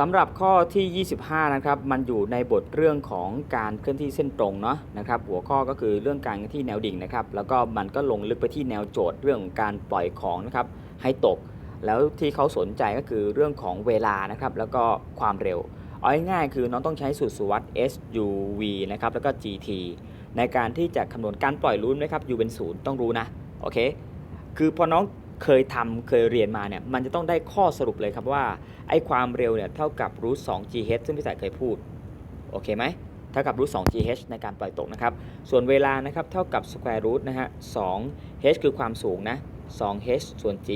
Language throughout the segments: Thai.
สำหรับข้อที่ 25 นะครับมันอยู่ในบทเรื่องของการเคลื่อนที่เส้นตรงเนาะนะครับหัวข้อก็คือเรื่องการเคลื่อนที่แนวดิ่งนะครับแล้วก็มันก็ลงลึกไปที่แนวโจทย์เรื่องการปล่อยของนะครับให้ตก แล้วที่เขาสนใจก็คือเรื่องของเวลานะครับแล้วก็ความเร็วเอาง่ายๆคือน้องต้องใช้สูตรสุวัสด์ SUV นะครับแล้วก็ GT ในการที่จะคำนวณการปล่อยรูทนะครับ U เป็นศูนย์ต้องรู้นะโอเคคือพอน้อง เคยทำเคยเรียนมาเนี่ยมันจะต้องได้ข้อสรุปเลยครับว่าไอ้ความเร็วเนี่ยเท่ากับ root 2 GH ซึ่งพี่สายเคยพูดโอเคไหมเท่ากับ root 2 GH ในการปล่อยตกนะครับส่วนเวลานะครับเท่ากับ square root นะฮะ2 h คือความสูงนะ2 h ส่วน g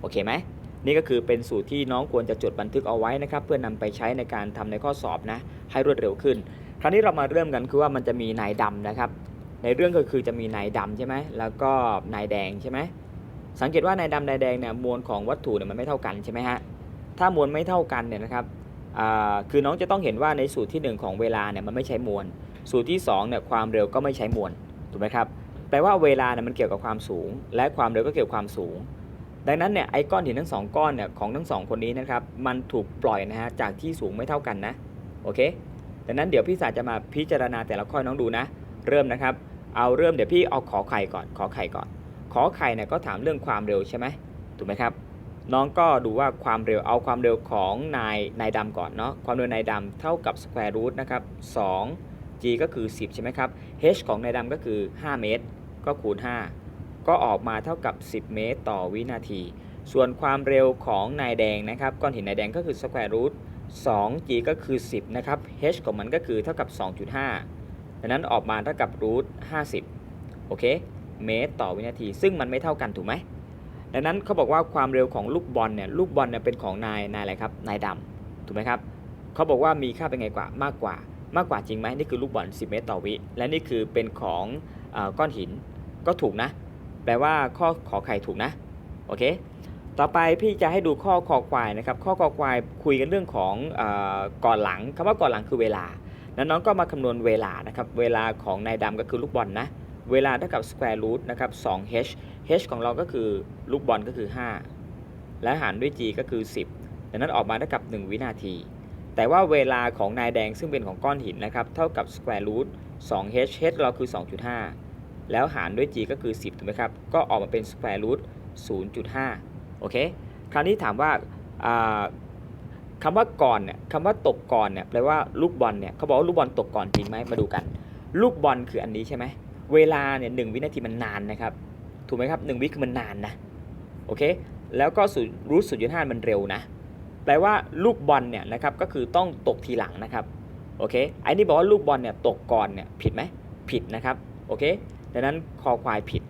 โอเคไหมนี่ก็คือเป็นสูตรที่น้องควรจะจดบันทึกเอาไว้นะครับ เพื่อนำไปใช้ในการทำในข้อสอบนะให้รวดเร็วขึ้น คราวนี้เรามาเริ่มกันคือว่ามันจะมีนายดำนะครับ ในเรื่องก็คือจะมีนายดำใช่ไหมแล้วก็นายแดงใช่ไหม สังเกตว่าในดำในแดงเนี่ยมวลของวัตถุเนี่ยมันไม่เท่ากันใช่ไหมฮะถ้ามวลไม่เท่ากันเนี่ยนะครับคือน้องจะต้องเห็นว่าในสูตรที่ 1 ของเวลาเนี่ยมันไม่ใช้มวล สูตรที่2เนี่ยความเร็วก็ไม่ใช้มวลถูกไหมครับแปลว่าเวลาเนี่ยมันเกี่ยวกับความสูง และความเร็วก็เกี่ยวกับความสูง ดังนั้นเนี่ยไอ้ก้อนหินทั้งสองก้อนเนี่ยของทั้งสองคนนี้นะครับมันถูกปล่อยนะฮะจากที่สูงไม่เท่ากันนะโอเคดังนั้นเดี๋ยวพี่สาจะมาพิจารณาแต่ละข้อน้องดูนะ เริ่มนะครับ เอาเริ่มเดี๋ยวพี่เอาขอไข่ก่อนขอไข่ก่อน ขอไข่เนี่ยก็ถามเรื่องความเร็วใช่ไหมถูกไหมครับน้องก็ดูว่าความเร็วเอาความเร็วของนายนายดำก่อนเนาะความเร็วนายดำเท่ากับ square root นะครับ 2 g ก็คือ 10 ใช่ไหมครับ h ของนายดำก็คือ 5 เมตร ก็คูณ 5 ก็ออกมาเท่ากับ 10 เมตร ต่อวินาที ส่วนความเร็วของนายแดงนะครับก้อนหินนายแดงก็คือ square root 2 g ก็คือ 10 นะครับ h ของมันก็คือเท่ากับ 2.5ดังนั้นออกมาเท่ากับ root 50 โอเค เมตรต่อวินาที ซึ่งมันไม่เท่ากันถูกไหมดังนั้นเขาบอกว่าความเร็วของลูกบอลเนี่ยลูกบอลเนี่ยเป็นของนายนายอะไรครับนายดำถูกไหมครับเขาบอกว่ามีค่าเป็นไงกว่ามากกว่า มากกว่าจริงไหมนี่คือลูกบอล 10 เมตรต่อวิ และนี่คือเป็นของอก้อนหินก็ถูกนะ แปลว่าข้อขอไข่ถูกนะโอเคต่อไปพี่จะให้ดูข้อคอควายนะครับข้อคอควายคุยกันเรื่องของอก่อนหลังคำว่าก่อนหลังคือเวลาแล้วน้องก็มาคำนวณเวลานะครับเวลาของนายดำก็คือลูกบอลนะ เวลาเท่ากับ square root นะครับ 2h h ของเราก็คือลูกบอลก็คือ 5 และหารด้วย g ก็คือ 10 ดังนั้นออกมาเท่ากับ 1 วินาที แต่ว่าเวลาของนายแดงซึ่งเป็นของก้อนหินนะครับ เท่ากับ square root 2h h เราคือ 2.5 แล้วหารด้วย g ก็คือ 10 ถูกไหมครับ ก็ออกมาเป็น square root 0.5 โอเค คราวนี้ถามว่าอ่าคำว่าก่อนเนี่ยคำว่าตกก่อนเนี่ยแปลว่าลูกบอลเนี่ยเขาบอกว่าลูกบอลตกก่อนจริงไหมมาดูกัน ลูกบอลคืออันนี้ใช่ไหม เวลาเนี่ยหวินาทีมันนานนะครับ ถูกไหมครับหนึ่งวิคือมันนานนะโอเคแล้วก็ศูรูทศูนย์จุดห้ามันเร็วนะ แปลว่าลูกบอลเนี่ยนะครับก็คือต้องตกทีหลังนะครับโอเคไอ้นี่บอกว่าลูกบอลเนี่ยตกก่อนเนี่ยผิดไหมผิดนะครับโอเคดังนั้นคอควายผิด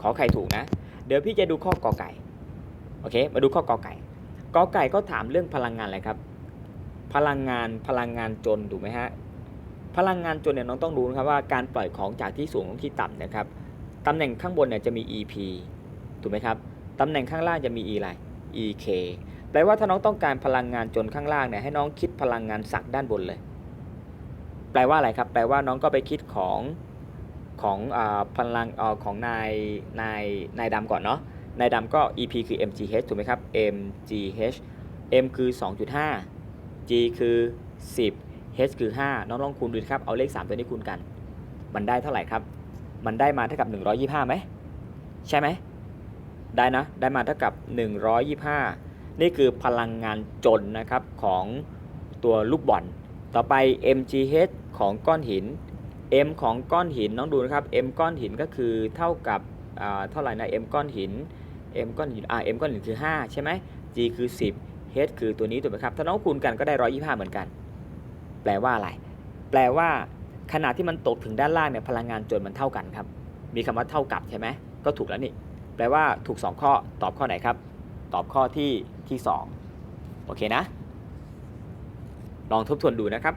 ขอไข่ถูกนะ เดี๋ยวพี่จะดูข้อกอไก่โอเคมาดูข้อกอไก่กอไก่ก็ถามเรื่องพลังงานอะไรครับ พลังงานพลังงานจนถูกไหมฮะ พลังงานจนเนี่ยน้องต้องรู้นะครับว่าการปล่อยของจากที่สูงลงที่ต่ำนะครับตำแหน่งข้างบนเนี่ยจะมี EP ถูกไหมครับตำแหน่งข้างล่างจะมี E อะไร EK แปลว่าถ้าน้องต้องการพลังงานจนข้างล่างเนี่ยให้น้องคิดพลังงานสักด้านบนเลย แปลว่าอะไรครับ แปลว่าน้องก็ไปคิดของของอาพลังอของนายนายนายดำก่อนเนาะนายดำก็ EP คือ mgh ถูกไหมครับ mgh m คือ 2.5 g คือ 10 h คือ 5 น้องลองคูณดูครับ เอาเลข 3 ตัวนี้คูณกัน มันได้เท่าไหร่ครับ มันได้มาเท่ากับ 125ไหม ใช่ไหม ได้นะ ได้มาเท่ากับ 125 นี่คือพลังงานจนนะครับของตัวลูกบอล ต่อไป mgh ของก้อนหิน m ของก้อนหินน้องดูนะครับ m ก้อนหินก็คือเท่ากับอ่าเท่าไหร่นะ m ก้อนหิน m ก้อนหินอ่า m ก้อนหินคือ 5 ใช่ไหม g คือ 10 h คือตัวนี้ถูกไหมครับ ถ้าน้องคูณกันก็ได้ 125 เหมือนกัน ลว่าอะไร แปลว่า ขณะที่มันตกถึงด้านล่างเนี่ยพลังงานจนมันเท่ากันครับ มีคำว่าเท่ากับใช่ไหมก็ถูกแล้วนี่ แปลว่าถูก 2 ข้อ ตอบข้อไหนครับ ตอบข้อที่ที่ 2 โอเคนะ ลองทบทวนดูนะครับ